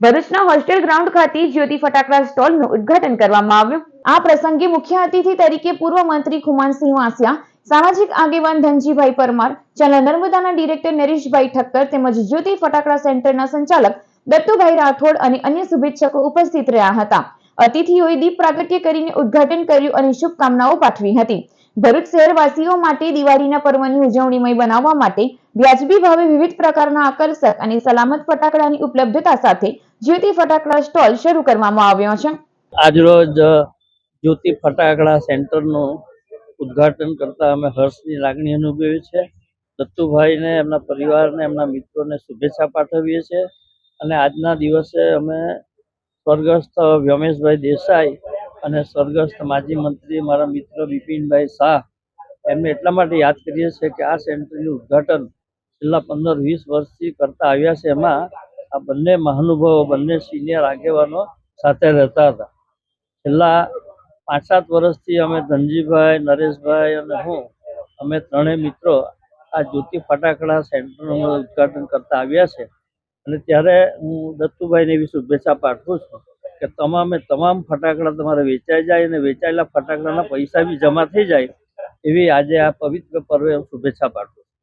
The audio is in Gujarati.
ભરૂચના હોસ્ટેલ ગ્રાઉન્ડ ખાતે જ્યોતિ ફટાકડા સ્ટોલનું ઉદ્ઘાટન કરવામાં આવ્યું. આ પ્રસંગે મુખ્ય અતિથિ તરીકે પૂર્વ મંત્રી ખુમાનસિંહ વાસિયા, સામાજિક આગેવાન ધનજીભાઈ પરમાર ચેનલ નર્મદાના ડિરેક્ટર નરેશભાઈ ઠક્કર તેમજ જ્યોતિ ફટાકડા સેન્ટરના સંચાલક દત્તુભાઈ રાઠોડ અને અન્ય શુભેચ્છકો ઉપસ્થિત રહ્યા હતા. અતિથિઓએ દીપ પ્રાગટ્ય કરીને ઉદ્ઘાટન કર્યું અને શુભકામનાઓ પાઠવી હતી. ભરૂચ શહેરવાસીઓ માટે દિવાળીના પર્વની ઉજવણીમય બનાવવા માટે વ્યાજબી ભાવે વિવિધ પ્રકારના આકર્ષક અને સલામત ફટાકડાની ઉપલબ્ધતા સાથે જ્યોતિ ફટાકડા સ્ટોલ શરૂ કરવામાં આવ્યો છે. આજરોજ જ્યોતિ ફટાકડા સેન્ટરનું ઉદ્ઘાટન કરતા અમે હર્ષની લાગણી અનુભવી છે. દત્તુભાઈને, એમના પરિવારને, એમના મિત્રોને શુભેચ્છા પાઠવીએ છીએ. અને આજના દિવસે અમે સ્વર્ગસ્થ વ્યોમેશભાઈ દેસાઈ અને સ્વર્ગસ્થ માજી મંત્રી મારા મિત્ર બિપિનભાઈ શાહ એમને એટલા માટે યાદ કરીએ છીએ કે આ સેન્ટરનું ઉદ્ઘાટન છેલ્લા પંદર વીસ વર્ષથી કરતા આવ્યા છે. એમાં આ બંને મહાનુભાવો, બંને સિનિયર આગેવાનો સાથે રહેતા હતા. છેલ્લા પાંચ સાત વર્ષથી અમે ધનજીભાઈ, નરેશભાઈ અને હું, અમે ત્રણેય મિત્રો આ જ્યોતિ ફટાકડા સેન્ટરનું ઉદ્ઘાટન કરતા આવ્યા છે. અને ત્યારે હું દત્તુભાઈને એવી શુભેચ્છા પાઠવું છું કે તમામે તમામ ફટાકડા તમારે વેચાઈ જાય અને વેચાયેલા ફટાકડાના પૈસા બી જમા થઈ જાય એવી આજે આ પવિત્ર પર્વે શુભેચ્છા પાઠવું